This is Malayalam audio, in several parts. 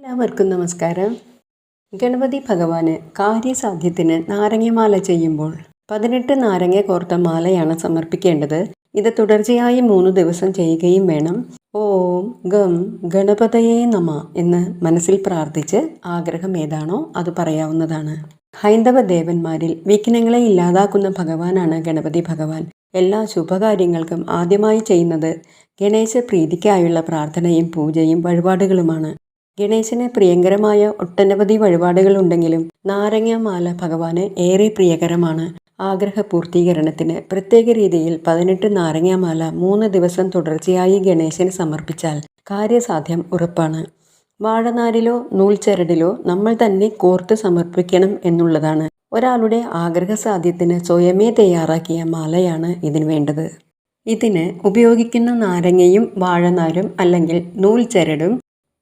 എല്ലാവർക്കും നമസ്കാരം. ഗണപതി ഭഗവാന് കാര്യസാധ്യത്തിന് നാരങ്ങമാല ചെയ്യുമ്പോൾ പതിനെട്ട് നാരങ്ങ കോർത്ത മാലയാണ് സമർപ്പിക്കേണ്ടത്. ഇത് തുടർച്ചയായി മൂന്ന് ദിവസം ചെയ്യുകയും വേണം. ഓം ഗം ഗണപതയേ നമ എന്ന് മനസ്സിൽ പ്രാർത്ഥിച്ച് ആഗ്രഹം ഏതാണോ അത് പറയാവുന്നതാണ്. ഹൈന്ദവ ദേവന്മാരിൽ വിഘ്നങ്ങളെ ഇല്ലാതാക്കുന്ന ഭഗവാനാണ് ഗണപതി ഭഗവാൻ. എല്ലാ ശുഭകാര്യങ്ങൾക്കും ആദ്യമായി ചെയ്യുന്നത് ഗണേശ പ്രീതിക്കായുള്ള പ്രാർത്ഥനയും പൂജയും വഴിപാടുകളുമാണ്. ഗണേശന് പ്രിയങ്കരമായ ഒട്ടനവധി വഴിപാടുകളുണ്ടെങ്കിലും നാരങ്ങാമാല ഭഗവാന് ഏറെ പ്രിയകരമാണ്. ആഗ്രഹ പൂർത്തീകരണത്തിന് പ്രത്യേക രീതിയിൽ പതിനെട്ട് നാരങ്ങാമാല മൂന്ന് ദിവസം തുടർച്ചയായി ഗണേശന് സമർപ്പിച്ചാൽ കാര്യസാധ്യം ഉറപ്പാണ്. വാഴനാരിലോ നൂൽച്ചരടിലോ നമ്മൾ തന്നെ കോർത്ത് സമർപ്പിക്കണം എന്നുള്ളതാണ്. ഒരാളുടെ ആഗ്രഹ സാധ്യത്തിന് സ്വയമേ തയ്യാറാക്കിയ മാലയാണ് ഇതിന് വേണ്ടത്. ഇതിന് ഉപയോഗിക്കുന്ന നാരങ്ങയും വാഴനാരും അല്ലെങ്കിൽ നൂൽച്ചരടും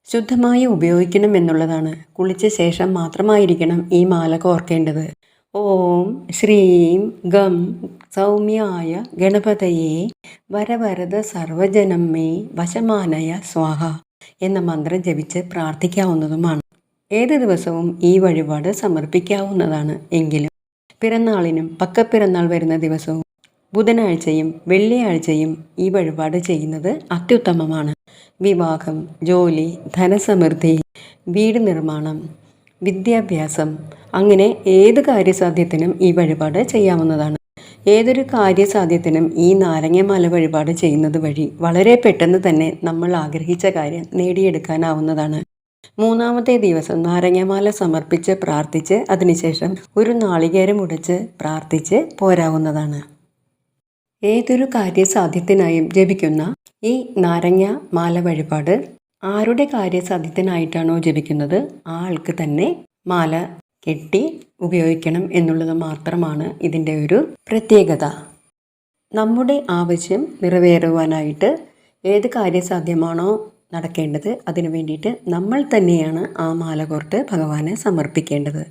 ശുദ്ധമായി ഉപയോഗിക്കണം എന്നുള്ളതാണ് കുളിച്ച ശേഷം മാത്രമായിരിക്കണം ഈ മാല കോർക്കേണ്ടത് ഓം ശ്രീം ഗം സൗമ്യായ ഗണപതയെ വരവരത സർവജനമ്മേ വശമാനയ സ്വാഹ എന്ന മന്ത്രം ജപിച്ച് പ്രാർത്ഥിക്കാവുന്നതുമാണ്. ഏത് ദിവസവും ഈ വഴിപാട് സമർപ്പിക്കാവുന്നതാണ് എങ്കിലും. പിറന്നാളിനും പക്കപ്പിറന്നാൾ വരുന്ന ദിവസവും ബുധനാഴ്ചയും വെള്ളിയാഴ്ചയും ഈ വഴിപാട് ചെയ്യുന്നത് അത്യുത്തമമാണ്. വിവാഹം ജോലി ധനസമൃദ്ധി വീട് നിർമ്മാണം വിദ്യാഭ്യാസം അങ്ങനെ ഏത് കാര്യസാധ്യത്തിനും ഈ വഴിപാട് ചെയ്യാവുന്നതാണ്. ഏതൊരു കാര്യസാധ്യത്തിനും ഈ നാരങ്ങമാല വഴിപാട് ചെയ്യുന്നത് വഴി വളരെ പെട്ടെന്ന് തന്നെ നമ്മൾ ആഗ്രഹിച്ച കാര്യം നേടിയെടുക്കാനാവുന്നതാണ്. മൂന്നാമത്തെ ദിവസം നാരങ്ങമാല സമർപ്പിച്ച് പ്രാർത്ഥിച്ച് അതിനുശേഷം ഒരു നാളികേരം ഉടച്ച് പ്രാർത്ഥിച്ച് പോരാവുന്നതാണ്. ഏതൊരു കാര്യസാധ്യത്തിനായും ജപിക്കുന്ന ഈ നാരങ്ങ മാല വഴിപാട് ആരുടെ കാര്യസാധ്യത്തിനായിട്ടാണോ ജപിക്കുന്നത്? ആ ആൾക്ക് തന്നെ മാല കെട്ടി ഉപയോഗിക്കണം എന്നുള്ളത് മാത്രമാണ് ഇതിന്റെ ഒരു പ്രത്യേകത. നമ്മുടെ ആവശ്യം നിറവേറുവാനായിട്ട് ഏത് കാര്യസാധ്യമാണോ നടക്കേണ്ടത് അതിനു വേണ്ടിയിട്ട് നമ്മൾ തന്നെയാണ് ആ മാല കോർത്ത് ഭഗവാനെ സമർപ്പിക്കേണ്ടത്.